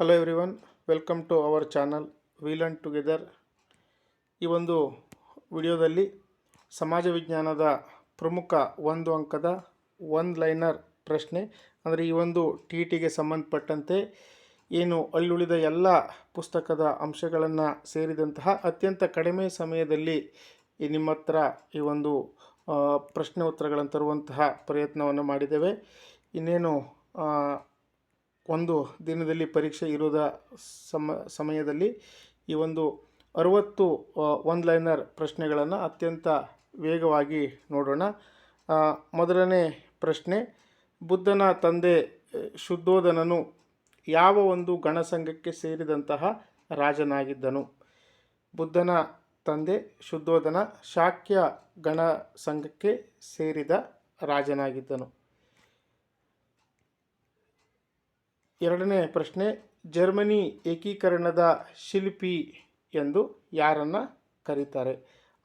Hello everyone welcome to our channel wheel and together ಈ ಒಂದು ವಿಡಿಯೋದಲ್ಲಿ ಸಮಾಜ ವಿಜ್ಞಾನದ ಪ್ರಮುಖ ಒಂದು ಅಂಕದ ಒಂದು ಲೈನರ್ ಪ್ರಶ್ನೆ, ಅಂದರೆ ಈ ಒಂದು ಟಿ ಟಿಗೆ ಸಂಬಂಧಪಟ್ಟಂತೆ ಏನು ಅಲ್ಲುಳಿದ ಎಲ್ಲ ಪುಸ್ತಕದ ಅಂಶಗಳನ್ನು ಸೇರಿದಂತಹ ಅತ್ಯಂತ ಕಡಿಮೆ ಸಮಯದಲ್ಲಿ ನಿಮ್ಮ ಹತ್ರ ಈ ಒಂದು ಪ್ರಶ್ನೆ ಉತ್ತರಗಳನ್ನು ತರುವಂತಹ ಪ್ರಯತ್ನವನ್ನು ಮಾಡಿದ್ದೇವೆ. ಇನ್ನೇನು ಒಂದು ದಿನದಲ್ಲಿ ಪರೀಕ್ಷೆ ಇರೋದ ಸಮ, ಸಮಯದಲ್ಲಿ ಈ ಒಂದು ಅರುವತ್ತು ಒನ್ ಲೈನರ್ ಪ್ರಶ್ನೆಗಳನ್ನು ಅತ್ಯಂತ ವೇಗವಾಗಿ ನೋಡೋಣ. ಮೊದಲನೇ ಪ್ರಶ್ನೆ, ಬುದ್ಧನ ತಂದೆ ಶುದ್ಧೋಧನನು ಯಾವ ಒಂದು ಗಣಸಂಘಕ್ಕೆ ಸೇರಿದಂತಹ ರಾಜನಾಗಿದ್ದನು? ಬುದ್ಧನ ತಂದೆ, ಶುದ್ಧೋಧನ, ಶಾಕ್ಯ ಗಣ ಸಂಘಕ್ಕೆ ಸೇರಿದ ರಾಜನಾಗಿದ್ದನು. ಎರಡನೇ ಪ್ರಶ್ನೆ, ಜರ್ಮನಿ ಏಕೀಕರಣದ ಶಿಲ್ಪಿ ಎಂದು ಯಾರನ್ನು ಕರೀತಾರೆ?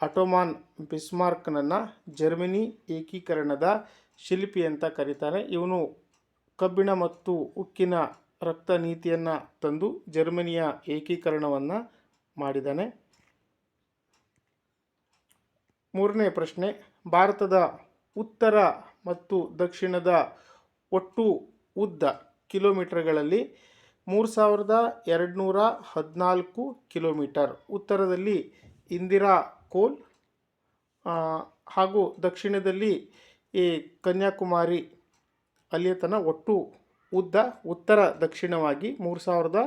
ಅಟೋಮಾನ್ ಬಿಸ್ಮಾರ್ಕ್ನನ್ನು ಜರ್ಮನಿ ಏಕೀಕರಣದ ಶಿಲ್ಪಿ ಅಂತ ಕರೀತಾರೆ ಇವನು ಕಬ್ಬಿಣ ಮತ್ತು ಉಕ್ಕಿನ ರಕ್ತ ನೀತಿಯನ್ನು ತಂದು ಜರ್ಮನಿಯ ಏಕೀಕರಣವನ್ನು ಮಾಡಿದ್ದಾನೆ ಮೂರನೇ ಪ್ರಶ್ನೆ, ಭಾರತದ ಉತ್ತರ ಮತ್ತು ದಕ್ಷಿಣದ ಒಟ್ಟು ಉದ್ದ ಕಿಲೋಮೀಟರ್ಗಳಲ್ಲಿ ಮೂರು ಸಾವಿರದ ಎರಡುನೂರ ಹದಿನಾಲ್ಕು ಕಿಲೋಮೀಟರ್. ಉತ್ತರದಲ್ಲಿ ಇಂದಿರಾ ಕೋಲ್ ಹಾಗೂ ದಕ್ಷಿಣದಲ್ಲಿ ಈ ಕನ್ಯಾಕುಮಾರಿ ಅಲ್ಲಿಯತನ ಒಟ್ಟು ಉದ್ದ ಉತ್ತರ ದಕ್ಷಿಣವಾಗಿ ಮೂರು ಸಾವಿರದ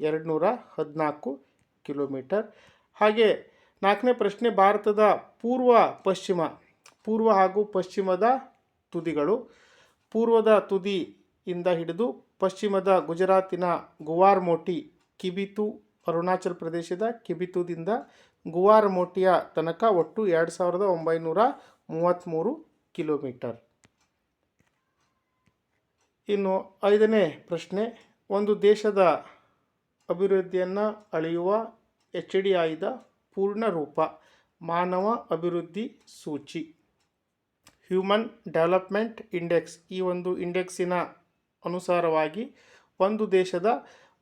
ಎರಡುನೂರ ಹದಿನಾಲ್ಕು ಕಿಲೋಮೀಟರ್. ಹಾಗೆ ನಾಲ್ಕನೇ ಪ್ರಶ್ನೆ, ಭಾರತದ ಪೂರ್ವ ಪಶ್ಚಿಮ, ಪೂರ್ವ ಹಾಗೂ ಪಶ್ಚಿಮದ ತುದಿಗಳು. ಪೂರ್ವದ ತುದಿಯಿಂದ ಹಿಡಿದು ಪಶ್ಚಿಮದ ಗುಜರಾತಿನ ಗುವಾರ್ಮೋಟಿ, ಕಿಬಿತು, ಅರುಣಾಚಲ ಪ್ರದೇಶದ ಕಿಬಿತುದಿಂದ ಗುವಾರ್ಮೋಟಿಯ ತನಕ ಒಟ್ಟು ಎರಡು ಸಾವಿರದ ಒಂಬೈನೂರ ಮೂವತ್ತ್ಮೂರು ಕಿಲೋಮೀಟರ್. ಇನ್ನು ಐದನೇ ಪ್ರಶ್ನೆ, ಒಂದು ದೇಶದ ಅಭಿವೃದ್ಧಿಯನ್ನು ಅಳೆಯುವ ಎಚ್ ಡಿ ಆಯ್ದ ಪೂರ್ಣ ರೂಪ, ಮಾನವ ಅಭಿವೃದ್ಧಿ ಸೂಚಿ. ಹ್ಯೂಮನ್ ಡೆವಲಪ್ಮೆಂಟ್ ಇಂಡೆಕ್ಸ್, ಈ ಒಂದು ಇಂಡೆಕ್ಸಿನ ಅನುಸಾರವಾಗಿ ಒಂದು ದೇಶದ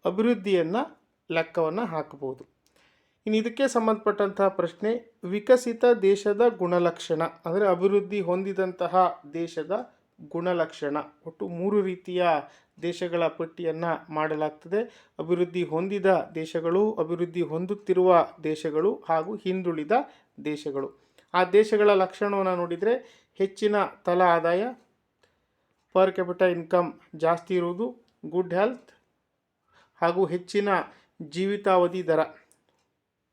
ಅಭಿವೃದ್ಧಿಯನ್ನು ಲೆಕ್ಕವನ್ನು ಹಾಕಬಹುದು. ಇನ್ನು ಇದಕ್ಕೆ ಸಂಬಂಧಪಟ್ಟಂತಹ ಪ್ರಶ್ನೆ, ವಿಕಸಿತ ದೇಶದ ಗುಣಲಕ್ಷಣ, ಅಂದರೆ ಅಭಿವೃದ್ಧಿ ಹೊಂದಿದಂತಹ ದೇಶದ ಗುಣಲಕ್ಷಣ, ಒಟ್ಟು ಮೂರು ರೀತಿಯ ದೇಶಗಳ ಪಟ್ಟಿಯನ್ನು ಮಾಡಲಾಗ್ತದೆ. ಅಭಿವೃದ್ಧಿ ಹೊಂದಿದ ದೇಶಗಳು, ಅಭಿವೃದ್ಧಿ ಹೊಂದುತ್ತಿರುವ ದೇಶಗಳು ಹಾಗೂ ಹಿಂದುಳಿದ ದೇಶಗಳು. ಆ ದೇಶಗಳ ಲಕ್ಷಣವನ್ನು ನೋಡಿದರೆ ಹೆಚ್ಚಿನ ತಲಾ ಆದಾಯ ಪರ್ ಕ್ಯಾಪಿಟ ಇನ್ಕಮ್ ಜಾಸ್ತಿ ಇರುವುದು ಗುಡ್ ಹೆಲ್ತ್ ಹಾಗೂ ಹೆಚ್ಚಿನ ಜೀವಿತಾವಧಿ ದರ,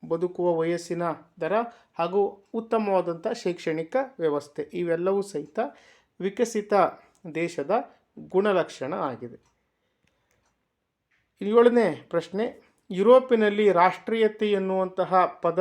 ಬದುಕುವ ವಯಸ್ಸಿನ ದರ ಹಾಗೂ ಉತ್ತಮವಾದಂಥ ಶೈಕ್ಷಣಿಕ ವ್ಯವಸ್ಥೆ. ಇವೆಲ್ಲವೂ ಸಹಿತ ವಿಕಸಿತ ದೇಶದ ಗುಣಲಕ್ಷಣ ಆಗಿದೆ. ಏಳನೇ ಪ್ರಶ್ನೆ, ಯುರೋಪಿನಲ್ಲಿ ರಾಷ್ಟ್ರೀಯತೆ ಎನ್ನುವಂತಹ ಪದ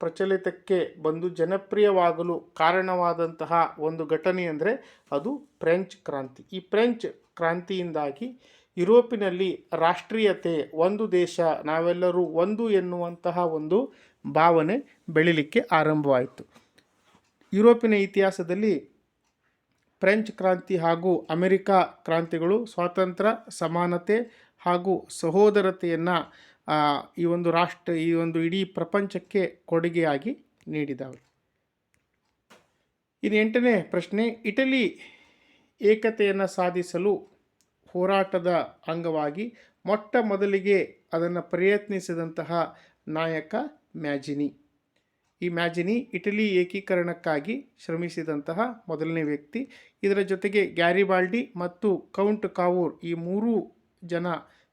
ಪ್ರಚಲಿತಕ್ಕೆ ಬಂದು ಜನಪ್ರಿಯವಾಗಲು ಕಾರಣವಾದಂತಹ ಒಂದು ಘಟನೆ ಅಂದರೆ ಅದು ಫ್ರೆಂಚ್ ಕ್ರಾಂತಿ. ಈ ಫ್ರೆಂಚ್ ಕ್ರಾಂತಿಯಿಂದಾಗಿ ಯುರೋಪಿನಲ್ಲಿ ರಾಷ್ಟ್ರೀಯತೆ, ಒಂದು ದೇಶ, ನಾವೆಲ್ಲರೂ ಒಂದು ಎನ್ನುವಂತಹ ಒಂದು ಭಾವನೆ ಬೆಳಿಲಿಕ್ಕೆ ಆರಂಭವಾಯಿತು. ಯುರೋಪಿನ ಇತಿಹಾಸದಲ್ಲಿ ಫ್ರೆಂಚ್ ಕ್ರಾಂತಿ ಹಾಗೂ ಅಮೆರಿಕ ಕ್ರಾಂತಿಗಳು ಸ್ವಾತಂತ್ರ್ಯ, ಸಮಾನತೆ ಹಾಗೂ ಸಹೋದರತೆಯನ್ನು ಈ ಒಂದು ರಾಷ್ಟ್ರ, ಈ ಒಂದು ಇಡೀ ಪ್ರಪಂಚಕ್ಕೆ ಕೊಡುಗೆಯಾಗಿ ನೀಡಿದವರು ಇನ್ನು ಎಂಟನೇ ಪ್ರಶ್ನೆ, ಇಟಲಿ ಏಕತೆಯನ್ನು ಸಾಧಿಸಲು ಹೋರಾಟದ ಅಂಗವಾಗಿ ಮೊಟ್ಟ ಮೊದಲಿಗೆ ಅದನ್ನು ಪ್ರಯತ್ನಿಸಿದಂತಹ ನಾಯಕ ಮ್ಯಾಜಿನಿ. ಈ ಮ್ಯಾಜಿನಿ ಇಟಲಿ ಏಕೀಕರಣಕ್ಕಾಗಿ ಶ್ರಮಿಸಿದಂತಹ ಮೊದಲನೇ ವ್ಯಕ್ತಿ. ಇದರ ಜೊತೆಗೆ ಗ್ಯಾರಿಬಾಲ್ಡಿ ಮತ್ತು ಕೌಂಟ್ ಕಾವೂರ್ ಈ ಮೂರೂ ಜನ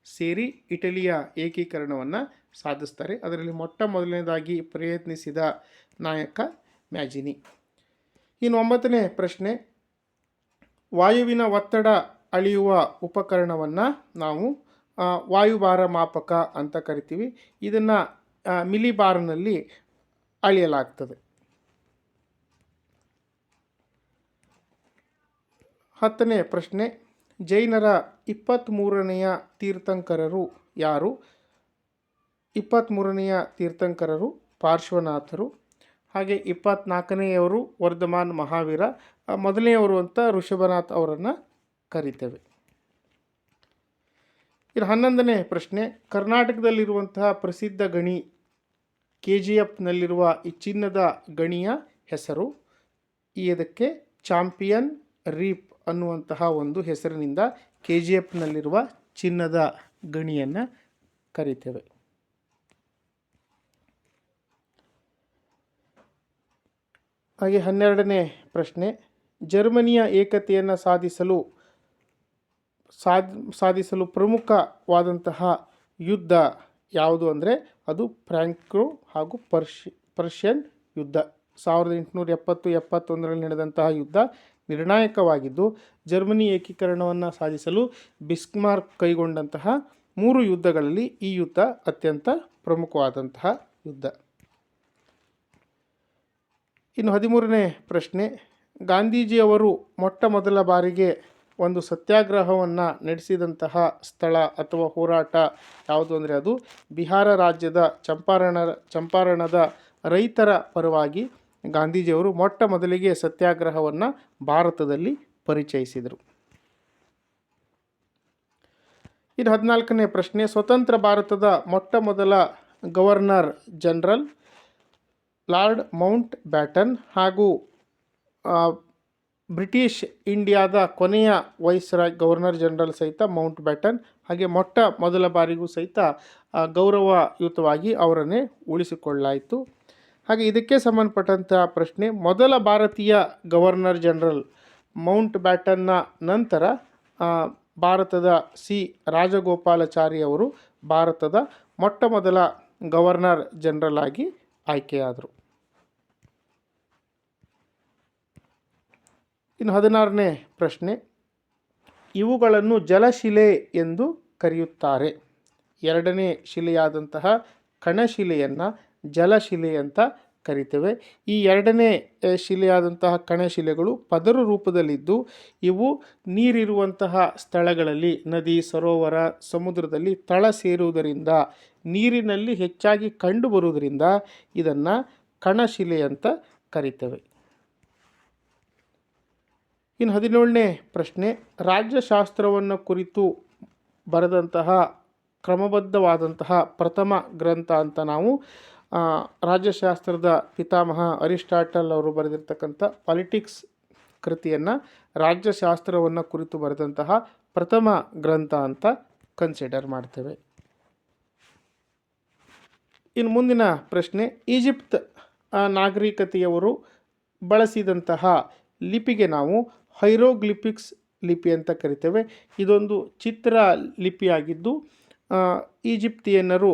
ಸೇರಿ ಇಟಲಿಯ ಏಕೀಕರಣವನ್ನು ಸಾಧಿಸ್ತಾರೆ. ಅದರಲ್ಲಿ ಮೊಟ್ಟ ಮೊದಲನೇದಾಗಿ ಪ್ರಯತ್ನಿಸಿದ ನಾಯಕ ಮ್ಯಾಜಿನಿ. ಇನ್ನು ಒಂಬತ್ತನೇ ಪ್ರಶ್ನೆ, ವಾಯುವಿನ ಒತ್ತಡ ಅಳೆಯುವ ಉಪಕರಣವನ್ನು ನಾವು ವಾಯುಭಾರ ಮಾಪಕ ಅಂತ ಕರಿತೀವಿ. ಇದನ್ನು ಮಿಲಿಬಾರ್ನಲ್ಲಿ ಅಳೆಯಲಾಗ್ತದೆ. ಹತ್ತನೇ ಪ್ರಶ್ನೆ ಜೈನರ ಇಪ್ಪತ್ತ್ಮೂರನೆಯ ತೀರ್ಥಂಕರರು ಯಾರು? ಇಪ್ಪತ್ತ್ಮೂರನೆಯ ತೀರ್ಥಂಕರರು ಪಾರ್ಶ್ವನಾಥರು. ಹಾಗೆ ಇಪ್ಪತ್ನಾಲ್ಕನೆಯವರು ವರ್ಧಮಾನ್ ಮಹಾವೀರ. ಮೊದಲನೆಯವರು ಅಂತ ಋಷಭನಾಥ್ ಅವರನ್ನು ಕರಿತೇವೆ. ಇದು ಹನ್ನೊಂದನೇ ಪ್ರಶ್ನೆ. ಕರ್ನಾಟಕದಲ್ಲಿರುವಂತಹ ಪ್ರಸಿದ್ಧ ಗಣಿ ಕೆ ಜಿ ಎಫ್ನಲ್ಲಿರುವ ಈ ಚಿನ್ನದ ಗಣಿಯ ಹೆಸರು. ಈ ಇದಕ್ಕೆ ಚಾಂಪಿಯನ್ ರೀಪ್ ಅನ್ನುವಂತಹ ಒಂದು ಹೆಸರಿನಿಂದ ಕೆ ಜಿ ಎಫ್ನಲ್ಲಿರುವ ಚಿನ್ನದ ಗಣಿಯನ್ನು ಕರಿತೇವೆ. ಹಾಗೆ ಹನ್ನೆರಡನೇ ಪ್ರಶ್ನೆ, ಜರ್ಮನಿಯ ಏಕತೆಯನ್ನು ಸಾಧಿಸಲು ಸಾಧ್ ಸಾಧಿಸಲು ಪ್ರಮುಖವಾದಂತಹ ಯುದ್ಧ ಯಾವುದು ಅಂದರೆ ಅದು ಫ್ರ್ಯಾಂಕ್ರೋ ಹಾಗೂ ಪರ್ಷಿ, ಪರ್ಷಿಯನ್ ಯುದ್ಧ. ಸಾವಿರದ ಎಂಟುನೂರ ಎಪ್ಪತ್ತು, ಎಪ್ಪತ್ತೊಂದರಲ್ಲಿ ನಡೆದಂತಹ ಯುದ್ಧ ನಿರ್ಣಾಯಕವಾಗಿದ್ದು, ಜರ್ಮನಿ ಏಕೀಕರಣವನ್ನು ಸಾಧಿಸಲು ಬಿಸ್ಮಾರ್ಕ್ ಕೈಗೊಂಡಂತಹ ಮೂರು ಯುದ್ಧಗಳಲ್ಲಿ ಈ ಯುದ್ಧ ಅತ್ಯಂತ ಪ್ರಮುಖವಾದಂತಹ ಯುದ್ಧ. ಇನ್ನು ಹದಿಮೂರನೇ ಪ್ರಶ್ನೆ, ಗಾಂಧೀಜಿಯವರು ಮೊಟ್ಟ ಮೊದಲ ಬಾರಿಗೆ ಒಂದು ಸತ್ಯಾಗ್ರಹವನ್ನು ನಡೆಸಿದಂತಹ ಸ್ಥಳ ಅಥವಾ ಹೋರಾಟ ಯಾವುದು ಅಂದರೆ ಅದು ಬಿಹಾರ ರಾಜ್ಯದ ಚಂಪಾರಣ, ಚಂಪಾರಣದ ರೈತರ ಪರವಾಗಿ ಗಾಂಧೀಜಿಯವರು ಮೊಟ್ಟ ಮೊದಲಿಗೆ ಸತ್ಯಾಗ್ರಹವನ್ನು ಭಾರತದಲ್ಲಿ ಪರಿಚಯಿಸಿದರು. ಇನ್ನು ಹದಿನಾಲ್ಕನೇ ಪ್ರಶ್ನೆ, ಸ್ವತಂತ್ರ ಭಾರತದ ಮೊಟ್ಟ ಮೊದಲ governor general lord Mountbatten ಹಾಗೂ ಬ್ರಿಟಿಷ್ ಇಂಡಿಯಾದ ಕೊನೆಯ ವೈಸ್ರಾಯ್ ಗವರ್ನರ್ ಜನರಲ್ ಸಹಿತ ಮೌಂಟ್ ಬ್ಯಾಟನ್, ಹಾಗೆ ಮೊಟ್ಟ ಮೊದಲ ಬಾರಿಗೂ ಸಹಿತ ಗೌರವಯುತವಾಗಿ ಅವರನ್ನೇ ಉಳಿಸಿಕೊಳ್ಳಾಯಿತು ಹಾಗೆ ಇದಕ್ಕೆ ಸಂಬಂಧಪಟ್ಟಂತಹ ಪ್ರಶ್ನೆ, ಮೊದಲ ಭಾರತೀಯ ಗವರ್ನರ್ ಜನರಲ್ ಮೌಂಟ್ ಬ್ಯಾಟನ್ನ ನಂತರ ಭಾರತದ ಸಿ. ರಾಜಗೋಪಾಲಾಚಾರಿ ಅವರು ಭಾರತದ ಮೊಟ್ಟ ಮೊದಲ ಗವರ್ನರ್ ಜನರಲ್ ಆಗಿ ಆಯ್ಕೆಯಾದರು. ಇನ್ನು ಹದಿನಾರನೇ ಪ್ರಶ್ನೆ, ಇವುಗಳನ್ನು ಜಲಶಿಲೆ ಎಂದು ಕರೆಯುತ್ತಾರೆ. ಎರಡನೇ ಶಿಲೆಯಾದಂತಹ ಕಣಶಿಲೆಯನ್ನು ಜಲಶಿಲೆ ಅಂತ ಕರಿತೇವೆ. ಈ ಎರಡನೇ ಶಿಲೆಯಾದಂತಹ ಕಣಶಿಲೆಗಳು ಪದರು ರೂಪದಲ್ಲಿದ್ದು ಇವು ನೀರಿರುವಂತಹ ಸ್ಥಳಗಳಲ್ಲಿ, ನದಿ, ಸರೋವರ, ಸಮುದ್ರದಲ್ಲಿ ತಳ ಸೇರುವುದರಿಂದ, ನೀರಿನಲ್ಲಿ ಹೆಚ್ಚಾಗಿ ಕಂಡುಬರುವುದರಿಂದ ಇದನ್ನು ಕಣಶಿಲೆ ಅಂತ ಕರಿತೇವೆ. ಇನ್ನು ಹದಿನೇಳನೇ ಪ್ರಶ್ನೆ, ರಾಜ್ಯಶಾಸ್ತ್ರವನ್ನು ಕುರಿತು ಬರೆದಂತಹ, ಕ್ರಮಬದ್ಧವಾದಂತಹ ಪ್ರಥಮ ಗ್ರಂಥ ಅಂತ ನಾವು ರಾಜ್ಯಶಾಸ್ತ್ರದ ಪಿತಾಮಹ ಅರಿಸ್ಟಾಟಲ್ ಅವರು ಬರೆದಿರ್ತಕ್ಕಂಥ ಪಾಲಿಟಿಕ್ಸ್ ಕೃತಿಯನ್ನು ರಾಜ್ಯಶಾಸ್ತ್ರವನ್ನು ಕುರಿತು ಬರೆದಂತಹ ಪ್ರಥಮ ಗ್ರಂಥ ಅಂತ ಕನ್ಸಿಡರ್ ಮಾಡ್ತೇವೆ. ಇನ್ನು ಮುಂದಿನ ಪ್ರಶ್ನೆ ಈಜಿಪ್ಟ್ ಆ, ನಾಗರಿಕತೆಯವರು ಬಳಸಿದಂತಹ ಲಿಪಿಗೆ ನಾವು ಹೈರೋಗ್ಲಿಪಿಕ್ಸ್ ಲಿಪಿ ಅಂತ ಕರಿತೇವೆ. ಇದೊಂದು ಚಿತ್ರ ಲಿಪಿಯಾಗಿದ್ದು ಈಜಿಪ್ತಿಯನ್ನರು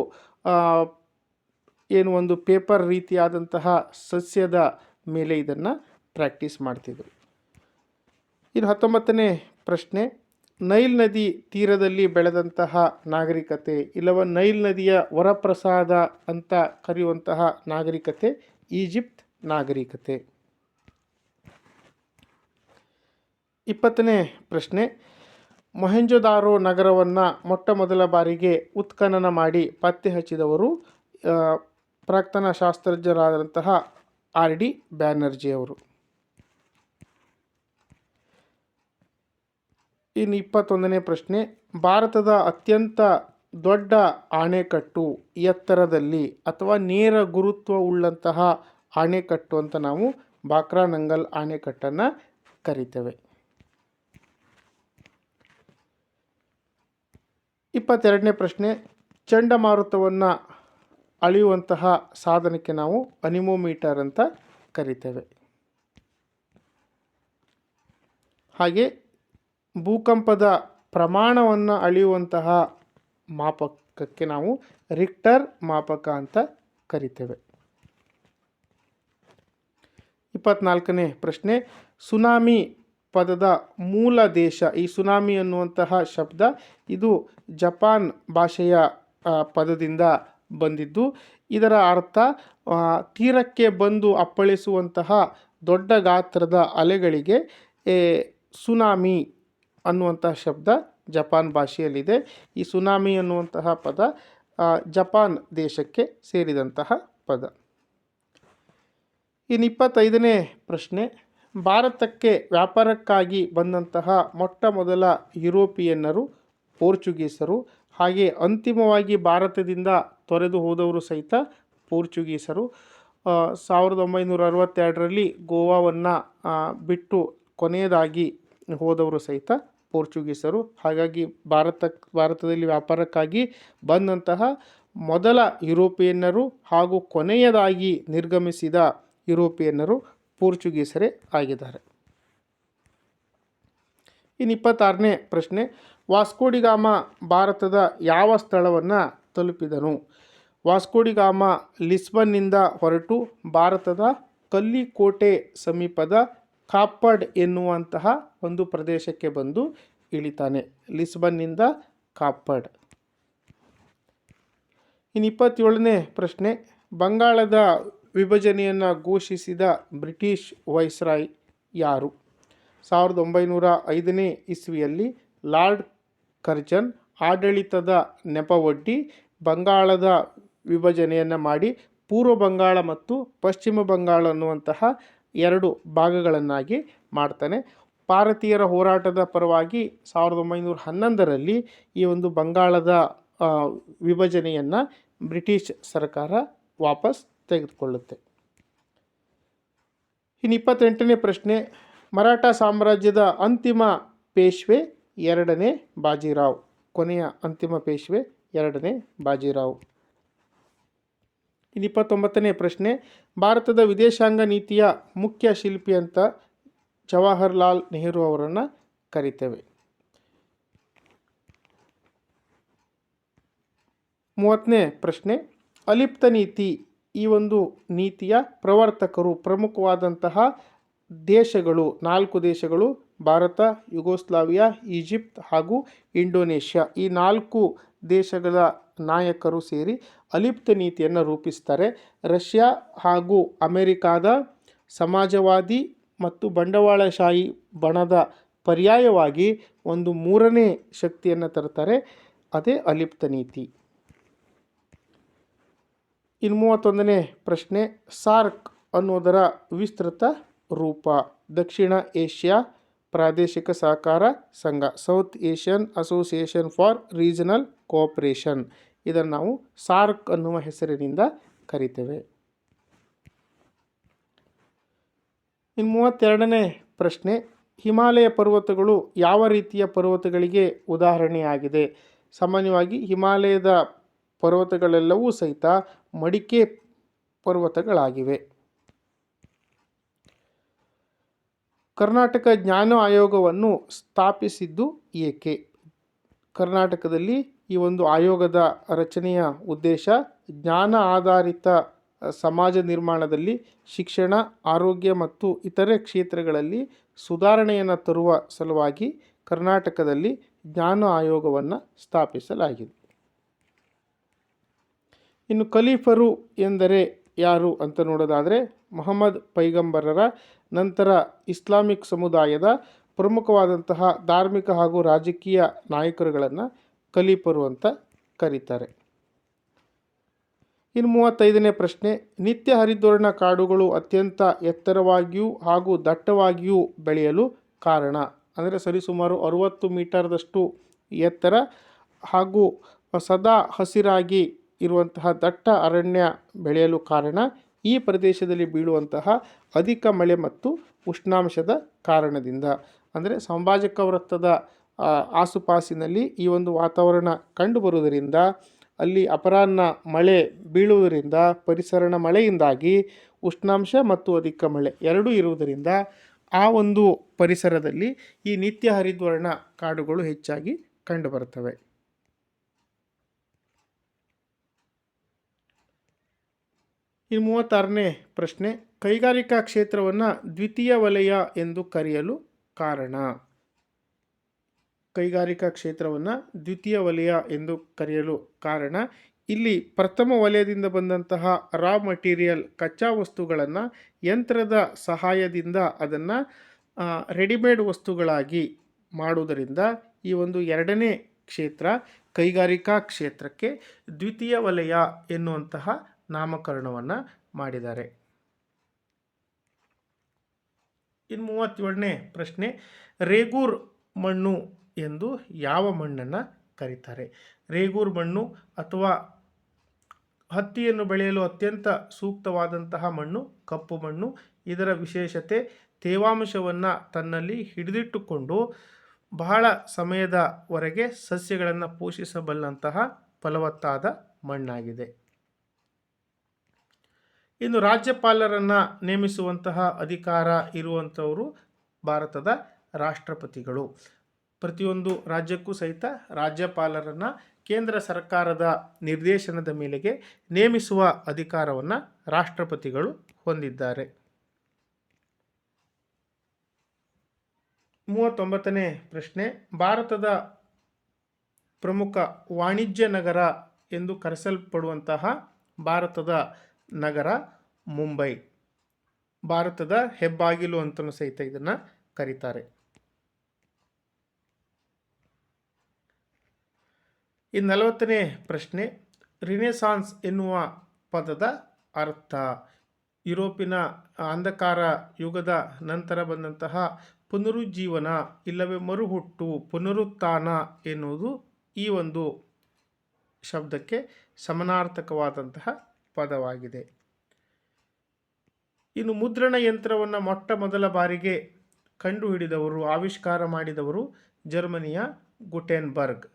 ಏನು ಒಂದು ಪೇಪರ್ ರೀತಿಯಾದಂತಹ ಸಸ್ಯದ ಮೇಲೆ ಇದನ್ನು ಪ್ರಾಕ್ಟೀಸ್ ಮಾಡ್ತಿದ್ರು. ಇನ್ನು ಹತ್ತೊಂಬತ್ತನೇ ಪ್ರಶ್ನೆ, ನೈಲ್ ನದಿ ತೀರದಲ್ಲಿ ಬೆಳೆದಂತಹ ನಾಗರಿಕತೆ ಇಲ್ಲವ ನೈಲ್ ನದಿಯ ವರಪ್ರಸಾದ ಅಂತ ಕರೆಯುವಂತಹ ನಾಗರಿಕತೆ ಈಜಿಪ್ಟ್ ನಾಗರಿಕತೆ. ಇಪ್ಪತ್ತನೇ ಪ್ರಶ್ನೆ, ಮೊಹೆಂಜೊದಾರೋ ನಗರವನ್ನು ಮೊಟ್ಟ ಮೊದಲ ಬಾರಿಗೆ ಉತ್ಖನನ ಮಾಡಿ ಪತ್ತೆ ಹಚ್ಚಿದವರು ಪ್ರಾಕ್ತನ ಶಾಸ್ತ್ರಜ್ಞರಾದಂತಹ ಆರ್ ಡಿ ಬ್ಯಾನರ್ಜಿ ಅವರು ಇನ್ನು ಇಪ್ಪತ್ತೊಂದನೇ ಪ್ರಶ್ನೆ, ಭಾರತದ ಅತ್ಯಂತ ದೊಡ್ಡ ಆಣೆಕಟ್ಟು ಎತ್ತರದಲ್ಲಿ ಅಥವಾ ನೇರ ಗುರುತ್ವ ಉಳ್ಳಂತಹ ಆಣೆಕಟ್ಟು ಅಂತ ನಾವು ಬಾಕ್ರಾನಂಗಲ್ ಆಣೆಕಟ್ಟನ್ನು ಕರಿತೇವೆ. ಇಪ್ಪತ್ತೆರಡನೇ ಪ್ರಶ್ನೆ, ಚಂಡಮಾರುತವನ್ನು ಅಳೆಯುವಂತಹ ಸಾಧನಕ್ಕೆ ನಾವು ಅನಿಮೋಮೀಟರ್ ಅಂತ ಕರಿತೇವೆ. ಹಾಗೆ ಭೂಕಂಪದ ಪ್ರಮಾಣವನ್ನು ಅಳೆಯುವಂತಹ ಮಾಪಕಕ್ಕೆ ನಾವು ರಿಕ್ಟರ್ ಮಾಪಕ ಅಂತ ಕರಿತೇವೆ. ಇಪ್ಪತ್ನಾಲ್ಕನೇ ಪ್ರಶ್ನೆ, ಸುನಾಮಿ ಪದದ ಮೂಲ ದೇಶ, ಈ ಸುನಾಮಿ ಅನ್ನುವಂತಹ ಶಬ್ದ ಇದು ಜಪಾನ್ ಭಾಷೆಯ ಪದದಿಂದ ಬಂದಿದ್ದು. ಇದರ ಅರ್ಥ ತೀರಕ್ಕೆ ಬಂದು ಅಪ್ಪಳಿಸುವಂತಹ ದೊಡ್ಡ ಗಾತ್ರದ ಅಲೆಗಳಿಗೆ ಸುನಾಮಿ ಅನ್ನುವಂತಹ ಶಬ್ದ ಜಪಾನ್ ಭಾಷೆಯಲ್ಲಿದೆ. ಈ ಸುನಾಮಿ ಅನ್ನುವಂತಹ ಪದ ಜಪಾನ್ ದೇಶಕ್ಕೆ ಸೇರಿದಂತಹ ಪದ. ಇನ್ನು ಇಪ್ಪತ್ತೈದನೇ ಪ್ರಶ್ನೆ, ಭಾರತಕ್ಕೆ ವ್ಯಾಪಾರಕ್ಕಾಗಿ ಬಂದಂತಹ ಮೊಟ್ಟ ಮೊದಲ ಯುರೋಪಿಯನ್ನರು, ಪೋರ್ಚುಗೀಸರು ಹಾಗೆ ಅಂತಿಮವಾಗಿ ಭಾರತದಿಂದ ತೊರೆದು ಹೋದವರು ಸಹಿತ ಪೋರ್ಚುಗೀಸರು. ಸಾವಿರದ ಒಂಬೈನೂರ ಅರವತ್ತೆರಡರಲ್ಲಿ ಗೋವಾವನ್ನು ಬಿಟ್ಟು ಕೊನೆಯದಾಗಿ ಹೋದವರು ಸಹಿತ ಪೋರ್ಚುಗೀಸರು. ಹಾಗಾಗಿ ಭಾರತ, ಭಾರತದಲ್ಲಿ ವ್ಯಾಪಾರಕ್ಕಾಗಿ ಬಂದಂತಹ ಮೊದಲ ಯುರೋಪಿಯನ್ನರು ಹಾಗೂ ಕೊನೆಯದಾಗಿ ನಿರ್ಗಮಿಸಿದ ಯುರೋಪಿಯನ್ನರು ಪೋರ್ಚುಗೀಸರೇ ಆಗಿದ್ದಾರೆ. ಇನ್ನು ಇಪ್ಪತ್ತಾರನೇ ಪ್ರಶ್ನೆ ವಾಸ್ಕೋಡಿಗಾಮ ಭಾರತದ ಯಾವ ಸ್ಥಳವನ್ನು ತಲುಪಿದನು? ವಾಸ್ಕೋಡಿಗಾಮ ಲಿಸ್ಬನ್ನಿಂದ ಹೊರಟು ಭಾರತದ ಕಲ್ಲಿಕೋಟೆ ಸಮೀಪದ ಕಾಪಡ್ ಎನ್ನುವಂತಹ ಒಂದು ಪ್ರದೇಶಕ್ಕೆ ಬಂದು ಇಳಿತಾನೆ. ಲಿಸ್ಬನ್ನಿಂದ ಕಾಪಡ್ ಇನ್ನು ಇಪ್ಪತ್ತೇಳನೇ ಪ್ರಶ್ನೆ, ಬಂಗಾಳದ ವಿಭಜನೆಯನ್ನು ಘೋಷಿಸಿದ ಬ್ರಿಟಿಷ್ ವೈಸ್ರಾಯ್ ಯಾರು? ಸಾವಿರದ ಒಂಬೈನೂರ ಐದನೇ ಇಸ್ವಿಯಲ್ಲಿ ಲಾರ್ಡ್ ಕರ್ಜನ್ ಆಡಳಿತದ ನೆಪವೊಡ್ಡಿ ಬಂಗಾಳದ ವಿಭಜನೆಯನ್ನು ಮಾಡಿ ಪೂರ್ವ ಬಂಗಾಳ ಮತ್ತು ಪಶ್ಚಿಮ ಬಂಗಾಳ ಅನ್ನುವಂತಹ ಎರಡು ಭಾಗಗಳನ್ನಾಗಿ ಮಾಡ್ತಾನೆ. ಭಾರತೀಯರ ಹೋರಾಟದ ಪರವಾಗಿ ಸಾವಿರದ ಒಂಬೈನೂರ ಹನ್ನೊಂದರಲ್ಲಿ ಈ ಒಂದು ಬಂಗಾಳದ ವಿಭಜನೆಯನ್ನು ಬ್ರಿಟಿಷ್ ಸರ್ಕಾರ ವಾಪಸ್ ತೆಗೆದುಕೊಳ್ಳುತ್ತೆ. ಇನ್ನು ಇಪ್ಪತ್ತೆಂಟನೇ ಪ್ರಶ್ನೆ ಮರಾಠ ಸಾಮ್ರಾಜ್ಯದ ಅಂತಿಮ ಪೇಶ್ವೆ ಎರಡನೇ ಬಾಜಿರಾವ್. ಕೊನೆಯ ಅಂತಿಮ ಪೇಶ್ವೆ ಎರಡನೇ ಬಾಜಿರಾವ್. ಇನ್ನು ಇಪ್ಪತ್ತೊಂಬತ್ತನೇ ಪ್ರಶ್ನೆ, ಭಾರತದ ವಿದೇಶಾಂಗ ನೀತಿಯ ಮುಖ್ಯ ಶಿಲ್ಪಿ ಅಂತ ಜವಾಹರ್ಲಾಲ್ ನೆಹರು ಅವರನ್ನು ಕರಿತೇವೆ. ಮೂವತ್ತನೇ ಪ್ರಶ್ನೆ, ಅಲಿಪ್ತ ನೀತಿ ಈ ಒಂದು ನೀತಿಯ ಪ್ರವರ್ತಕರು ಪ್ರಮುಖವಾದಂತಹ ದೇಶಗಳು, ನಾಲ್ಕು ದೇಶಗಳು, ಭಾರತ, ಯುಗೋಸ್ಲಾವಿಯಾ, ಈಜಿಪ್ಟ್ ಹಾಗೂ ಇಂಡೋನೇಷ್ಯಾ ಈ ನಾಲ್ಕು ದೇಶಗಳ ನಾಯಕರು ಸೇರಿ ಅಲಿಪ್ತ ನೀತಿಯನ್ನು ರೂಪಿಸ್ತಾರೆ. ರಷ್ಯಾ ಹಾಗೂ ಅಮೆರಿಕಾದ ಸಮಾಜವಾದಿ ಮತ್ತು ಬಂಡವಾಳಶಾಹಿ ಬಣದ ಪರ್ಯಾಯವಾಗಿ ಒಂದು ಮೂರನೇ ಶಕ್ತಿಯನ್ನು ತರ್ತಾರೆ ಅದೇ ಅಲಿಪ್ತ ನೀತಿ. ಇನ್ನು ಮೂವತ್ತೊಂದನೇ ಪ್ರಶ್ನೆ, ಸಾರ್ಕ್ ಅನ್ನೋದರ ವಿಸ್ತೃತ ರೂಪ, ದಕ್ಷಿಣ ಏಷ್ಯಾ ಪ್ರಾದೇಶಿಕ ಸಹಕಾರ ಸಂಘ, South Asian association for regional cooperation. ಇದನ್ನು ನಾವು ಸಾರ್ಕ್ ಅನ್ನುವ ಹೆಸರಿನಿಂದ ಕರಿತೇವೆ. ಇನ್ನು ಮೂವತ್ತೆರಡನೇ ಪ್ರಶ್ನೆ, ಹಿಮಾಲಯ ಪರ್ವತಗಳು ಯಾವ ರೀತಿಯ ಪರ್ವತಗಳಿಗೆ ಉದಾಹರಣೆಯಾಗಿದೆ? ಸಾಮಾನ್ಯವಾಗಿ ಹಿಮಾಲಯದ ಪರ್ವತಗಳೆಲ್ಲವೂ ಸಹಿತ ಮಡಿಕೆ ಪರ್ವತಗಳಾಗಿವೆ. ಕರ್ನಾಟಕ ಜ್ಞಾನ ಆಯೋಗವನ್ನು ಸ್ಥಾಪಿಸಿದ್ದು ಏಕೆ? ಕರ್ನಾಟಕದಲ್ಲಿ ಈ ಒಂದು ಆಯೋಗದ ರಚನೆಯ ಉದ್ದೇಶ ಜ್ಞಾನ ಆಧಾರಿತ ಸಮಾಜ ನಿರ್ಮಾಣದಲ್ಲಿ ಶಿಕ್ಷಣ, ಆರೋಗ್ಯ ಮತ್ತು ಇತರೆ ಕ್ಷೇತ್ರಗಳಲ್ಲಿ ಸುಧಾರಣೆಯನ್ನು ತರುವ ಸಲುವಾಗಿ ಕರ್ನಾಟಕದಲ್ಲಿ ಜ್ಞಾನ ಆಯೋಗವನ್ನು ಸ್ಥಾಪಿಸಲಾಗಿದೆ. ಇನ್ನು ಖಲೀಫರು ಎಂದರೆ ಯಾರು ಅಂತ ನೋಡೋದಾದರೆ, ಮೊಹಮ್ಮದ್ ಪೈಗಂಬರರ ನಂತರ ಇಸ್ಲಾಮಿಕ್ ಸಮುದಾಯದ ಪ್ರಮುಖವಾದಂತಹ ಧಾರ್ಮಿಕ ಹಾಗೂ ರಾಜಕೀಯ ನಾಯಕರುಗಳನ್ನು ಖಲೀಫರು ಅಂತ ಕರೀತಾರೆ. ಇನ್ನು ಮೂವತ್ತೈದನೇ ಪ್ರಶ್ನೆ, ನಿತ್ಯ ಹರಿದ್ವರ್ಣ ಕಾಡುಗಳು ಅತ್ಯಂತ ಎತ್ತರವಾಗಿಯೂ ಹಾಗೂ ದಟ್ಟವಾಗಿಯೂ ಬೆಳೆಯಲು ಕಾರಣ? ಅಂದರೆ ಸರಿಸುಮಾರು ಅರುವತ್ತು ಮೀಟರ್ದಷ್ಟು ಎತ್ತರ ಹಾಗೂ ಸದಾ ಹಸಿರಾಗಿ ಇರುವಂತಹ ದಟ್ಟ ಅರಣ್ಯ ಬೆಳೆಯಲು ಕಾರಣ ಈ ಪ್ರದೇಶದಲ್ಲಿ ಬೀಳುವಂತಹ ಅಧಿಕ ಮಳೆ ಮತ್ತು ಉಷ್ಣಾಂಶದ ಕಾರಣದಿಂದ. ಅಂದರೆ ಸಂಭಾಜಕ ವೃತ್ತದ ಆಸುಪಾಸಿನಲ್ಲಿ ಈ ಒಂದು ವಾತಾವರಣ ಕಂಡುಬರುವುದರಿಂದ, ಅಲ್ಲಿ ಅಪರಾಹ್ನ ಮಳೆ ಬೀಳುವುದರಿಂದ, ಪರಿಸರಣ ಮಳೆಯಿಂದಾಗಿ ಉಷ್ಣಾಂಶ ಮತ್ತು ಅಧಿಕ ಮಳೆ ಎರಡೂ ಇರುವುದರಿಂದ ಆ ಒಂದು ಪರಿಸರದಲ್ಲಿ ಈ ನಿತ್ಯ ಹರಿದ್ವರ್ಣ ಕಾಡುಗಳು ಹೆಚ್ಚಾಗಿ ಕಂಡುಬರುತ್ತವೆ. ಇನ್ನು ಮೂವತ್ತಾರನೇ ಪ್ರಶ್ನೆ, ಕೈಗಾರಿಕಾ ಕ್ಷೇತ್ರವನ್ನು ದ್ವಿತೀಯ ವಲಯ ಎಂದು ಕರೆಯಲು ಕಾರಣ. ಕೈಗಾರಿಕಾ ಕ್ಷೇತ್ರವನ್ನು ದ್ವಿತೀಯ ವಲಯ ಎಂದು ಕರೆಯಲು ಕಾರಣ, ಇಲ್ಲಿ ಪ್ರಥಮ ವಲಯದಿಂದ ಬಂದಂತಹ ರಾ ಮಟೀರಿಯಲ್ ಕಚ್ಚಾ ವಸ್ತುಗಳನ್ನು ಯಂತ್ರದ ಸಹಾಯದಿಂದ ಅದನ್ನು ರೆಡಿಮೇಡ್ ವಸ್ತುಗಳಾಗಿ ಮಾಡುವುದರಿಂದ ಈ ಒಂದು ಎರಡನೇ ಕ್ಷೇತ್ರ ಕೈಗಾರಿಕಾ ಕ್ಷೇತ್ರಕ್ಕೆ ದ್ವಿತೀಯ ವಲಯ ಎನ್ನುವಂತಹ ನಾಮಕರಣವನ್ನು ಮಾಡಿದ್ದಾರೆ. ಇನ್ನು ಮೂವತ್ತೇಳನೇ ಪ್ರಶ್ನೆ, ರೇಗೂರ್ ಮಣ್ಣು ಎಂದು ಯಾವ ಮಣ್ಣನ್ನು ಕರೀತಾರೆ? ರೇಗೂರ್ ಮಣ್ಣು ಅಥವಾ ಹತ್ತಿಯನ್ನು ಬೆಳೆಯಲು ಅತ್ಯಂತ ಸೂಕ್ತವಾದಂತಹ ಮಣ್ಣು, ಕಪ್ಪು ಮಣ್ಣು, ಇದರ ವಿಶೇಷತೆ ತೇವಾಂಶವನ್ನು ತನ್ನಲ್ಲಿ ಹಿಡಿದಿಟ್ಟುಕೊಂಡು ಬಹಳ ಸಮಯದವರೆಗೆ ಸಸ್ಯಗಳನ್ನು ಪೋಷಿಸಬಲ್ಲಂತಹ ಫಲವತ್ತಾದ ಮಣ್ಣಾಗಿದೆ. ಇನ್ನು ರಾಜ್ಯಪಾಲರನ್ನು ನೇಮಿಸುವಂತಹ ಅಧಿಕಾರ ಇರುವಂಥವರು ಭಾರತದ ರಾಷ್ಟ್ರಪತಿಗಳು. ಪ್ರತಿಯೊಂದು ರಾಜ್ಯಕ್ಕೂ ಸಹಿತ ರಾಜ್ಯಪಾಲರನ್ನು ಕೇಂದ್ರ ಸರ್ಕಾರದ ನಿರ್ದೇಶನದ ಮೇಲೆಗೆ ನೇಮಿಸುವ ಅಧಿಕಾರವನ್ನು ರಾಷ್ಟ್ರಪತಿಗಳು ಹೊಂದಿದ್ದಾರೆ. ಮೂವತ್ತೊಂಬತ್ತನೇ ಪ್ರಶ್ನೆ, ಭಾರತದ ಪ್ರಮುಖ ವಾಣಿಜ್ಯ ನಗರ ಎಂದು ಕರೆಸಲ್ಪಡುವಂತಹ ಭಾರತದ ನಗರ ಮುಂಬೈ. ಭಾರತದ ಹೆಬ್ಬಾಗಿಲು ಅಂತಲೂ ಸಹಿತ ಇದನ್ನು ಕರೀತಾರೆ. ಈ ನಲವತ್ತನೇ ಪ್ರಶ್ನೆ, ರಿನೆಸಾನ್ಸ್ ಎನ್ನುವ ಪದದ ಅರ್ಥ. ಯುರೋಪಿನ ಅಂಧಕಾರ ಯುಗದ ನಂತರ ಬಂದಂತಹ ಪುನರುಜ್ಜೀವನ ಇಲ್ಲವೇ ಮರುಹುಟ್ಟು, ಪುನರುತ್ಥಾನ ಎನ್ನುವುದು ಈ ಒಂದು ಶಬ್ದಕ್ಕೆ ಸಮಾನಾರ್ಥಕವಾದಂತಹ ಪದವಾಗಿದೆ ಇನ್ನು ಮುದ್ರಣ ಯಂತ್ರವನ್ನು ಮೊಟ್ಟ ಮೊದಲ ಬಾರಿಗೆ ಕಂಡುಹಿಡಿದವರು, ಆವಿಷ್ಕಾರ ಮಾಡಿದವರು ಜರ್ಮನಿಯ ಗುಟೆನ್ಬರ್ಗ್.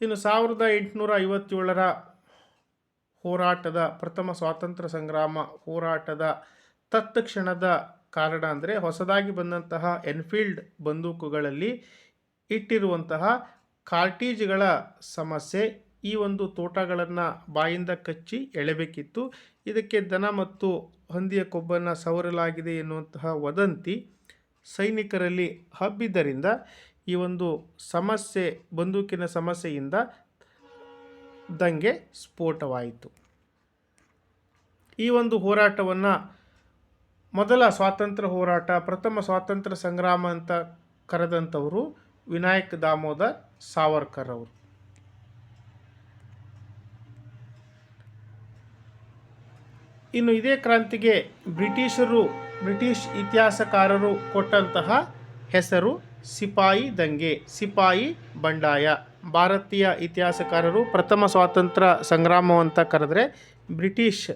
ಇನ್ನು ಸಾವಿರದ ಎಂಟುನೂರ ಐವತ್ತೇಳರ ಹೋರಾಟದ ಪ್ರಥಮ ಸ್ವಾತಂತ್ರ್ಯ ಸಂಗ್ರಾಮ ಹೋರಾಟದ ತತ್ಕ್ಷಣದ ಕಾರಣ ಅಂದರೆ ಹೊಸದಾಗಿ ಬಂದಂತಹ ಎನ್ಫೀಲ್ಡ್ ಬಂದೂಕುಗಳಲ್ಲಿ ಇಟ್ಟಿರುವಂತಹ ಕಾರ್ಟೀಜ್ಗಳ ಸಮಸ್ಯೆ ಈ ಒಂದು ತೋಟಗಳನ್ನು ಬಾಯಿಂದ ಕಚ್ಚಿ ಎಳೆಬೇಕಿತ್ತು. ಇದಕ್ಕೆ ದನ ಮತ್ತು ಹಂದಿಯ ಕೊಬ್ಬನ್ನು ಸವರಲಾಗಿದೆ ಎನ್ನುವಂತಹ ವದಂತಿ ಸೈನಿಕರಲ್ಲಿ ಹಬ್ಬಿದ್ದರಿಂದ ಈ ಒಂದು ಸಮಸ್ಯೆ, ಬಂದೂಕಿನ ಸಮಸ್ಯೆಯಿಂದ ದಂಗೆ ಸ್ಫೋಟವಾಯಿತು. ಈ ಒಂದು ಹೋರಾಟವನ್ನು ಮೊದಲ ಸ್ವಾತಂತ್ರ್ಯ ಹೋರಾಟ, ಪ್ರಥಮ ಸ್ವಾತಂತ್ರ್ಯ ಸಂಗ್ರಾಮ ಅಂತ ಕರೆದಂಥವರು ವಿನಾಯಕ್ ದಾಮೋದರ್ ಸಾವರ್ಕರ್ ಅವರು. ಇನ್ನು ಇದೇ ಕ್ರಾಂತಿಗೆ ಬ್ರಿಟಿಷರು, ಬ್ರಿಟಿಷ್ ಇತಿಹಾಸಕಾರರು ಕೊಟ್ಟಂತಹ ಹೆಸರು ಸಿಪಾಯಿ ದಂಗೆ, ಸಿಪಾಯಿ ಬಂಡಾಯ. ಭಾರತೀಯ ಇತಿಹಾಸಕಾರರು ಪ್ರಥಮ ಸ್ವಾತಂತ್ರ್ಯ ಸಂಗ್ರಾಮವಂತ ಕರೆದ್ರೆ ಬ್ರಿಟಿಷ್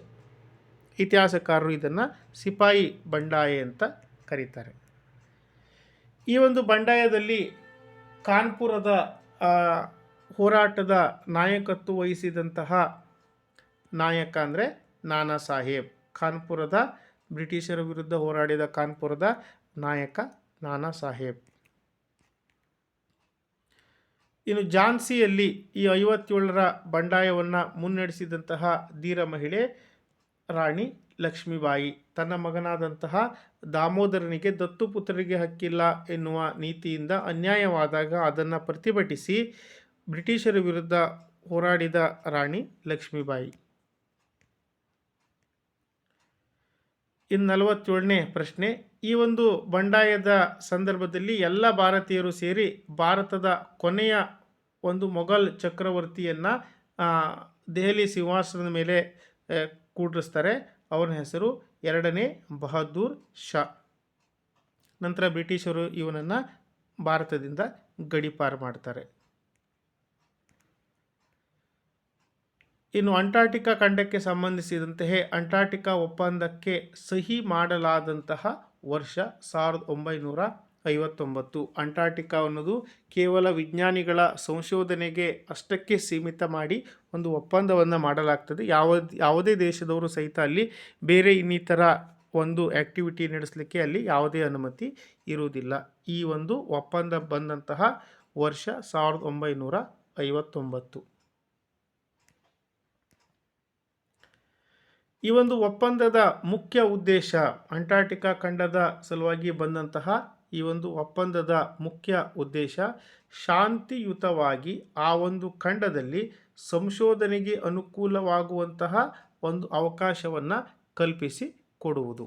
ಇತಿಹಾಸಕಾರರು ಇದನ್ನು ಸಿಪಾಯಿ ಬಂಡಾಯ ಅಂತ ಕರೀತಾರೆ. ಈ ಒಂದು ಬಂಡಾಯದಲ್ಲಿ ಕಾನ್ಪುರದ ಹೋರಾಟದ ನಾಯಕತ್ವ ವಹಿಸಿದಂತಹ ನಾಯಕ ಅಂದರೆ ನಾನಾ ಸಾಹೇಬ್. ಕಾನ್ಪುರದ, ಬ್ರಿಟಿಷರ ವಿರುದ್ಧ ಹೋರಾಡಿದ ಕಾನ್ಪುರದ ನಾಯಕ ನಾನಾ ಸಾಹೇಬ್. ಇನ್ನು ಝಾನ್ಸಿಯಲ್ಲಿ ಈ ಐವತ್ತೇಳರ ಬಂಡಾಯವನ್ನು ಮುನ್ನಡೆಸಿದಂತಹ ಧೀರ ಮಹಿಳೆ ರಾಣಿ ಲಕ್ಷ್ಮೀಬಾಯಿ ತನ್ನ ಮಗನಾದಂತಹ ದಾಮೋದರನಿಗೆ ದತ್ತುಪುತ್ರರಿಗೆ ಹಕ್ಕಿಲ್ಲ ಎನ್ನುವ ನೀತಿಯಿಂದ ಅನ್ಯಾಯವಾದಾಗ ಅದನ್ನು ಪ್ರತಿಭಟಿಸಿ ಬ್ರಿಟಿಷರ ವಿರುದ್ಧ ಹೋರಾಡಿದ ರಾಣಿ ಲಕ್ಷ್ಮೀಬಾಯಿ. ಇನ್ನು ನಲವತ್ತೇಳನೇ ಪ್ರಶ್ನೆ, ಈ ಒಂದು ಬಂಡಾಯದ ಸಂದರ್ಭದಲ್ಲಿ ಎಲ್ಲ ಭಾರತೀಯರು ಸೇರಿ ಭಾರತದ ಕೊನೆಯ ಒಂದು ಮೊಘಲ್ ಚಕ್ರವರ್ತಿಯನ್ನು ದೆಹಲಿ ಸಿಂಹಾಸನದ ಮೇಲೆ ಕೂಡಿಸ್ತಾರೆ. ಅವನ ಹೆಸರು ಎರಡನೇ ಬಹದ್ದೂರ್ ಶಾ. ನಂತರ ಬ್ರಿಟಿಷರು ಇವನನ್ನು ಭಾರತದಿಂದ ಗಡಿಪಾರು ಮಾಡ್ತಾರೆ. ಇನ್ನು ಅಂಟಾರ್ಟಿಕಾ ಖಂಡಕ್ಕೆ ಸಂಬಂಧಿಸಿದಂತೆ ಅಂಟಾರ್ಟಿಕಾ ಒಪ್ಪಂದಕ್ಕೆ ಸಹಿ ಮಾಡಲಾದಂತಹ ವರ್ಷ ಸಾವಿರದ ಒಂಬೈನೂರ ಐವತ್ತೊಂಬತ್ತು. ಅಂಟಾರ್ಟಿಕಾ ಅನ್ನೋದು ಕೇವಲ ವಿಜ್ಞಾನಿಗಳ ಸಂಶೋಧನೆಗೆ ಅಷ್ಟಕ್ಕೆ ಸೀಮಿತ ಮಾಡಿ ಒಂದು ಒಪ್ಪಂದವನ್ನು ಮಾಡಲಾಗ್ತದೆ. ಯಾವ ಯಾವುದೇ ದೇಶದವರು ಸಹಿತ ಅಲ್ಲಿ ಬೇರೆ ಇನ್ನಿತರ ಒಂದು ಆ್ಯಕ್ಟಿವಿಟಿ ನಡೆಸಲಿಕ್ಕೆ ಅಲ್ಲಿ ಯಾವುದೇ ಅನುಮತಿ ಇರುವುದಿಲ್ಲ. ಈ ಒಂದು ಒಪ್ಪಂದ ಬಂದಂತಹ ವರ್ಷ ಸಾವಿರದ ಒಂಬೈನೂರ ಐವತ್ತೊಂಬತ್ತು. ಈ ಒಂದು ಒಪ್ಪಂದದ ಮುಖ್ಯ ಉದ್ದೇಶ ಅಂಟಾರ್ಟಿಕಾ ಖಂಡದ ಸಲುವಾಗಿ ಬಂದಂತಹ ಈ ಒಂದು ಒಪ್ಪಂದದ ಮುಖ್ಯ ಉದ್ದೇಶ ಶಾಂತಿಯುತವಾಗಿ ಆ ಒಂದು ಖಂಡದಲ್ಲಿ ಸಂಶೋಧನೆಗೆ ಅನುಕೂಲವಾಗುವಂತಹ ಒಂದು ಅವಕಾಶವನ್ನು ಕಲ್ಪಿಸಿ ಕೊಡುವುದು.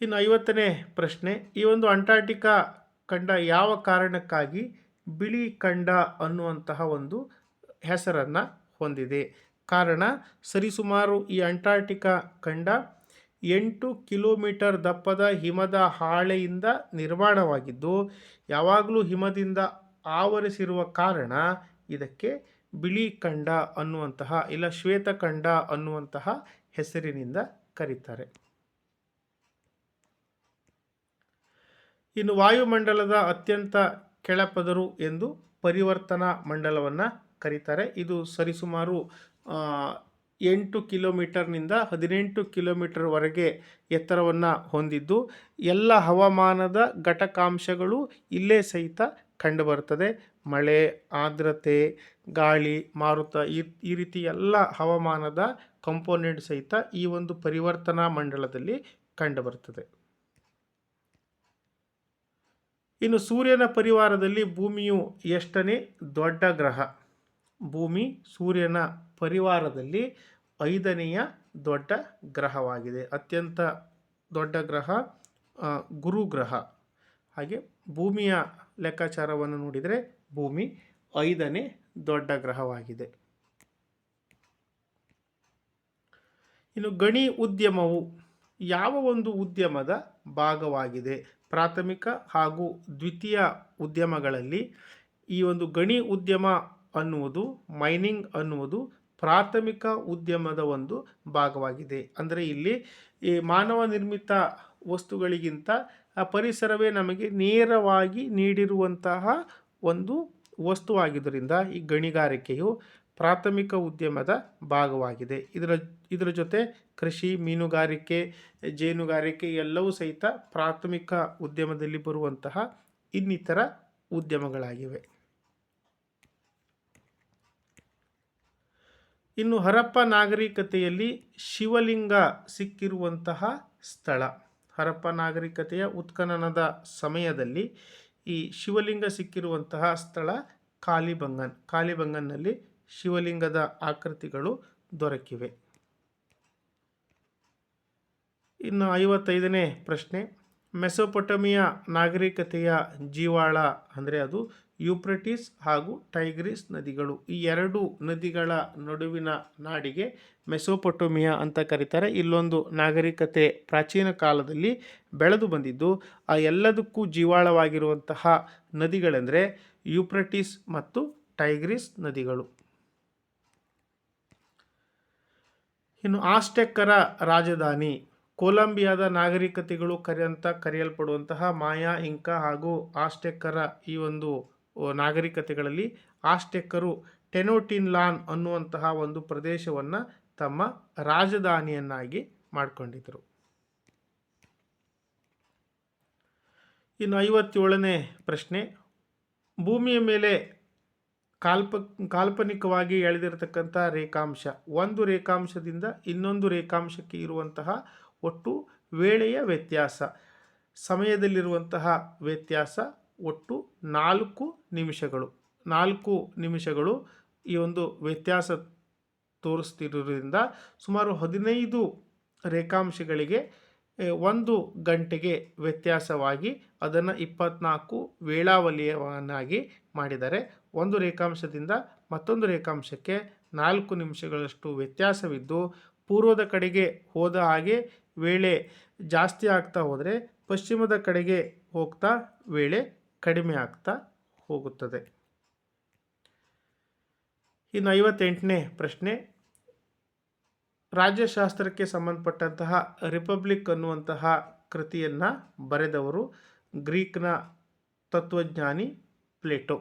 ಇನ್ನು ಐವತ್ತನೇ ಪ್ರಶ್ನೆ, ಈ ಒಂದು ಅಂಟಾರ್ಟಿಕಾ ಖಂಡ ಯಾವ ಕಾರಣಕ್ಕಾಗಿ ಬಿಳಿ ಖಂಡ ಅನ್ನುವಂತಹ ಒಂದು ಹೆಸರನ್ನು ಹೊಂದಿದೆ? ಕಾರಣ, ಸರಿಸುಮಾರು ಈ ಅಂಟಾರ್ಟಿಕಾ ಖಂಡ ಎಂಟು ಕಿಲೋಮೀಟರ್ ದಪ್ಪದ ಹಿಮದ ಹಾಳೆಯಿಂದ ನಿರ್ಮಾಣವಾಗಿದ್ದು, ಯಾವಾಗಲೂ ಹಿಮದಿಂದ ಆವರಿಸಿರುವ ಕಾರಣ ಇದಕ್ಕೆ ಬಿಳಿ ಖಂಡ ಅನ್ನುವಂತಹ ಇಲ್ಲ ಶ್ವೇತಖಂಡ ಅನ್ನುವಂತಹ ಹೆಸರಿನಿಂದ ಕರೀತಾರೆ. ಇನ್ನು ವಾಯುಮಂಡಲದ ಅತ್ಯಂತ ಕೆಳಪದರು ಎಂದು ಪರಿವರ್ತನಾ ಮಂಡಲವನ್ನು ಕರೀತಾರೆ. ಇದು ಸರಿಸುಮಾರು ಎಂಟು ಕಿಲೋಮೀಟರ್ನಿಂದ ಹದಿನೆಂಟು ಕಿಲೋಮೀಟರ್ವರೆಗೆ ಎತ್ತರವನ್ನು ಹೊಂದಿದ್ದು, ಎಲ್ಲ ಹವಾಮಾನದ ಘಟಕಾಂಶಗಳು ಇಲ್ಲೇ ಸಹಿತ ಕಂಡುಬರುತ್ತದೆ. ಮಳೆ, ಆರ್ದ್ರತೆ, ಗಾಳಿ, ಮಾರುತ ಈ ಈ ರೀತಿ ಎಲ್ಲ ಹವಾಮಾನದ ಕಂಪೋನೆಂಟ್ ಸಹಿತ ಈ ಒಂದು ಪರಿವರ್ತನಾ ಮಂಡಲದಲ್ಲಿ ಕಂಡುಬರುತ್ತದೆ. ಇನ್ನು ಸೂರ್ಯನ ಪರಿವಾರದಲ್ಲಿ ಭೂಮಿಯು ಎಷ್ಟನೇ ದೊಡ್ಡ ಗ್ರಹ? ಭೂಮಿ ಸೂರ್ಯನ ಪರಿವಾರದಲ್ಲಿ ಐದನೆಯ ದೊಡ್ಡ ಗ್ರಹವಾಗಿದೆ. ಅತ್ಯಂತ ದೊಡ್ಡ ಗ್ರಹ ಗುರು ಗ್ರಹ. ಹಾಗೆ ಭೂಮಿಯ ಲೆಕ್ಕಾಚಾರವನ್ನು ನೋಡಿದರೆ ಭೂಮಿ ಐದನೇ ದೊಡ್ಡ ಗ್ರಹವಾಗಿದೆ. ಇನ್ನು ಗಣಿ ಉದ್ಯಮವು ಯಾವ ಒಂದು ಉದ್ಯಮದ ಭಾಗವಾಗಿದೆ? ಪ್ರಾಥಮಿಕ ಹಾಗೂ ದ್ವಿತೀಯ ಉದ್ಯಮಗಳಲ್ಲಿ ಈ ಒಂದು ಗಣಿ ಉದ್ಯಮ ಅನ್ನುವುದು, ಮೈನಿಂಗ್ ಅನ್ನುವುದು ಪ್ರಾಥಮಿಕ ಉದ್ಯಮದ ಒಂದು ಭಾಗವಾಗಿದೆ. ಅಂದರೆ ಇಲ್ಲಿ ಈ ಮಾನವ ನಿರ್ಮಿತ ವಸ್ತುಗಳಿಗಿಂತ ಪರಿಸರವೇ ನಮಗೆ ನೇರವಾಗಿ ನೀಡಿರುವಂತಹ ಒಂದು ವಸ್ತುವಾಗಿದ್ದರಿಂದ ಈ ಗಣಿಗಾರಿಕೆಯು ಪ್ರಾಥಮಿಕ ಉದ್ಯಮದ ಭಾಗವಾಗಿದೆ. ಇದರ ಇದರ ಜೊತೆ ಕೃಷಿ, ಮೀನುಗಾರಿಕೆ, ಜೇನುಗಾರಿಕೆ ಎಲ್ಲವೂ ಸಹಿತ ಪ್ರಾಥಮಿಕ ಉದ್ಯಮದಲ್ಲಿ ಬರುವಂತಹ ಇನ್ನಿತರ ಉದ್ಯಮಗಳಾಗಿವೆ. ಇನ್ನು ಹರಪ್ಪ ನಾಗರಿಕತೆಯಲ್ಲಿ ಶಿವಲಿಂಗ ಸಿಕ್ಕಿರುವಂತಹ ಸ್ಥಳ. ಹರಪ್ಪ ನಾಗರಿಕತೆಯ ಉತ್ಖನನದ ಸಮಯದಲ್ಲಿ ಈ ಶಿವಲಿಂಗ ಸಿಕ್ಕಿರುವಂತಹ ಸ್ಥಳ ಕಾಲಿಬಂಗನ್. ಕಾಲಿಬಂಗನ್ನಲ್ಲಿ ಶಿವಲಿಂಗದ ಆಕೃತಿಗಳು ದೊರಕಿವೆ. ಇನ್ನು ಐವತ್ತೈದನೇ ಪ್ರಶ್ನೆ. ಮೆಸೊಪೊಟಮಿಯಾ ನಾಗರಿಕತೆಯ ಜೀವಾಳ ಅಂದರೆ ಅದು ಯೂಪ್ರಟಿಸ್ ಹಾಗೂ ಟೈಗ್ರಿಸ್ ನದಿಗಳು. ಈ ಎರಡು ನದಿಗಳ ನಡುವಿನ ನಾಡಿಗೆ ಮೆಸೊಪೊಟೋಮಿಯಾ ಅಂತ ಕರೀತಾರೆ. ಇಲ್ಲೊಂದು ನಾಗರಿಕತೆ ಪ್ರಾಚೀನ ಕಾಲದಲ್ಲಿ ಬೆಳೆದು ಬಂದಿದ್ದು, ಆ ಎಲ್ಲದಕ್ಕೂ ಜೀವಾಳವಾಗಿರುವಂತಹ ನದಿಗಳೆಂದರೆ ಯೂಪ್ರಟಿಸ್ ಮತ್ತು ಟೈಗ್ರಿಸ್ ನದಿಗಳು. ಇನ್ನು ಆಸ್ಟೆಕ್ಕರ ರಾಜಧಾನಿ, ಕೊಲಂಬಿಯಾದ ನಾಗರಿಕತೆಗಳು ಕರೆ ಅಂತ ಕರೆಯಲ್ಪಡುವಂತಹ ಮಾಯಾ, ಇಂಕಾ ಹಾಗೂ ಆಸ್ಟೆಕ್ಕರ ಈ ಒಂದು ನಾಗರಿಕತೆಗಳಲ್ಲಿ ಆಸ್ಟೆಕ್ಕರು ಟೆನೋಟಿನ್ಲಾನ್ ಅನ್ನುವಂತಹ ಒಂದು ಪ್ರದೇಶವನ್ನು ತಮ್ಮ ರಾಜಧಾನಿಯನ್ನಾಗಿ ಮಾಡಿಕೊಂಡಿದ್ದರು ಇನ್ನು ಐವತ್ತೇಳನೇ ಪ್ರಶ್ನೆ. ಭೂಮಿಯ ಮೇಲೆ ಕಾಲ್ಪ, ಕಾಲ್ಪನಿಕವಾಗಿ ಎಳೆದಿರತಕ್ಕಂಥ ರೇಖಾಂಶ, ಒಂದು ರೇಖಾಂಶದಿಂದ ಇನ್ನೊಂದು ರೇಖಾಂಶಕ್ಕೆ ಇರುವಂತಹ ಒಟ್ಟು ವೇಳೆಯ ವ್ಯತ್ಯಾಸ, ಸಮಯದಲ್ಲಿರುವಂತಹ ವ್ಯತ್ಯಾಸ ಒಟ್ಟು ನಾಲ್ಕು ನಿಮಿಷಗಳು ನಾಲ್ಕು ನಿಮಿಷಗಳು ಈ ಒಂದು ವ್ಯತ್ಯಾಸ ತೋರಿಸ್ತಿರೋದ್ರಿಂದ ಸುಮಾರು ಹದಿನೈದು ರೇಖಾಂಶಗಳಿಗೆ ಒಂದು ಗಂಟೆಗೆ ವ್ಯತ್ಯಾಸವಾಗಿ ಅದನ್ನು ಇಪ್ಪತ್ನಾಲ್ಕು ವೇಳಾವಲಿಯವನ್ನಾಗಿ ಮಾಡಿದರೆ ಒಂದು ರೇಖಾಂಶದಿಂದ ಮತ್ತೊಂದು ರೇಖಾಂಶಕ್ಕೆ ನಾಲ್ಕು ನಿಮಿಷಗಳಷ್ಟು ವ್ಯತ್ಯಾಸವಿದ್ದು, ಪೂರ್ವದ ಕಡೆಗೆ ಹೋದ ಹಾಗೆ ವೇಳೆ ಜಾಸ್ತಿ ಆಗ್ತಾ ಹೋದರೆ ಪಶ್ಚಿಮದ ಕಡೆಗೆ ಹೋಗ್ತಾ ವೇಳೆ ಕಡಿಮೆ ಆಗ್ತಾ ಹೋಗುತ್ತದೆ. ಇನ್ನು ಐವತ್ತೆಂಟನೇ ಪ್ರಶ್ನೆ, ರಾಜ್ಯಶಾಸ್ತ್ರಕ್ಕೆ ಸಂಬಂಧಪಟ್ಟಂತಹ ರಿಪಬ್ಲಿಕ್ ಅನ್ನುವಂತಹ ಕೃತಿಯನ್ನು ಬರೆದವರು ಗ್ರೀಕ್ನ ತತ್ವಜ್ಞಾನಿ ಪ್ಲೇಟೋ.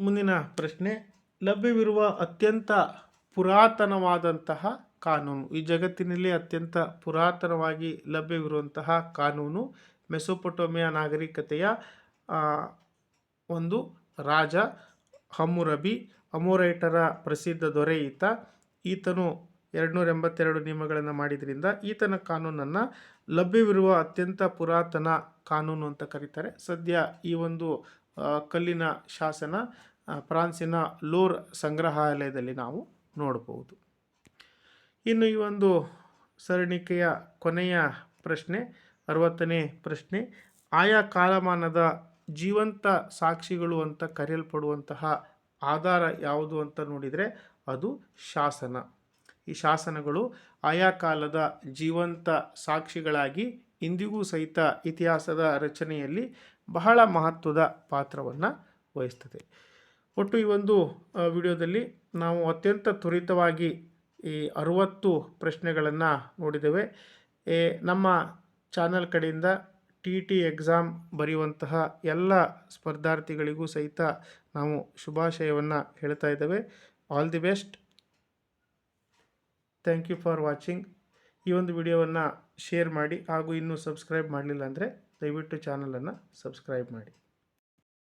ಮುಂದಿನ ಪ್ರಶ್ನೆ, ಲಭ್ಯವಿರುವ ಅತ್ಯಂತ ಪುರಾತನವಾದಂತಹ ಕಾನೂನು. ಈ ಜಗತ್ತಿನಲ್ಲಿ ಅತ್ಯಂತ ಪುರಾತನವಾಗಿ ಲಭ್ಯವಿರುವಂತಹ ಕಾನೂನು ಮೆಸೊಪೊಟೋಮಿಯಾ ನಾಗರಿಕತೆಯ ಒಂದು ರಾಜ ಹಮ್ಮುರಬಿ ಅಮೋರೈಟರ ಪ್ರಸಿದ್ಧ ದೊರೆ ಈತ ಈತನು ಎರಡುನೂರ ಎಂಬತ್ತೆರಡು ನಿಯಮಗಳನ್ನು ಮಾಡಿದ್ರಿಂದ ಈತನ ಕಾನೂನನ್ನು ಲಭ್ಯವಿರುವ ಅತ್ಯಂತ ಪುರಾತನ ಕಾನೂನು ಅಂತ ಕರೀತಾರೆ. ಸದ್ಯ ಈ ಒಂದು ಕಲ್ಲಿನ ಶಾಸನ ಫ್ರಾನ್ಸಿನ ಲೋರ್ ಸಂಗ್ರಹಾಲಯದಲ್ಲಿ ನಾವು ನೋಡಬಹುದು. ಇನ್ನು ಈ ಒಂದು ಸರಣಿಕೆಯ ಕೊನೆಯ ಪ್ರಶ್ನೆ, ಅರವತ್ತನೇ ಪ್ರಶ್ನೆ. ಆಯಾ ಕಾಲಮಾನದ ಜೀವಂತ ಸಾಕ್ಷಿಗಳು ಅಂತ ಕರೆಯಲ್ಪಡುವಂತಹ ಆಧಾರ ಯಾವುದು ಅಂತ ನೋಡಿದರೆ ಅದು ಶಾಸನ. ಈ ಶಾಸನಗಳು ಆಯಾ ಕಾಲದ ಜೀವಂತ ಸಾಕ್ಷಿಗಳಾಗಿ ಇಂದಿಗೂ ಸಹಿತ ಇತಿಹಾಸದ ರಚನೆಯಲ್ಲಿ ಬಹಳ ಮಹತ್ವದ ಪಾತ್ರವನ್ನು ವಹಿಸ್ತದೆ. ಒಟ್ಟು ಈ ಒಂದು ವಿಡಿಯೋದಲ್ಲಿ ನಾವು ಅತ್ಯಂತ ತ್ವರಿತವಾಗಿ ಈ ಅರುವತ್ತು ಪ್ರಶ್ನೆಗಳನ್ನು ನೋಡಿದ್ದೇವೆ. ನಮ್ಮ ಚಾನಲ್ ಕಡೆಯಿಂದ ಟಿ ಟಿ ಎಕ್ಸಾಮ್ ಬರೆಯುವಂತಹ ಎಲ್ಲ ಸ್ಪರ್ಧಾರ್ಥಿಗಳಿಗೂ ಸಹಿತ ನಾವು ಶುಭಾಶಯವನ್ನು ಹೇಳ್ತಾ ಇದ್ದೇವೆ. All the best. Thank you for watching. ಈ ಒಂದು ವಿಡಿಯೋವನ್ನು ಶೇರ್ ಮಾಡಿ ಹಾಗೂ ಇನ್ನೂ ಸಬ್ಸ್ಕ್ರೈಬ್ ಮಾಡಲಿಲ್ಲ ಅಂದರೆ ದಯವಿಟ್ಟು ಚಾನಲನ್ನು ಸಬ್ಸ್ಕ್ರೈಬ್ ಮಾಡಿ.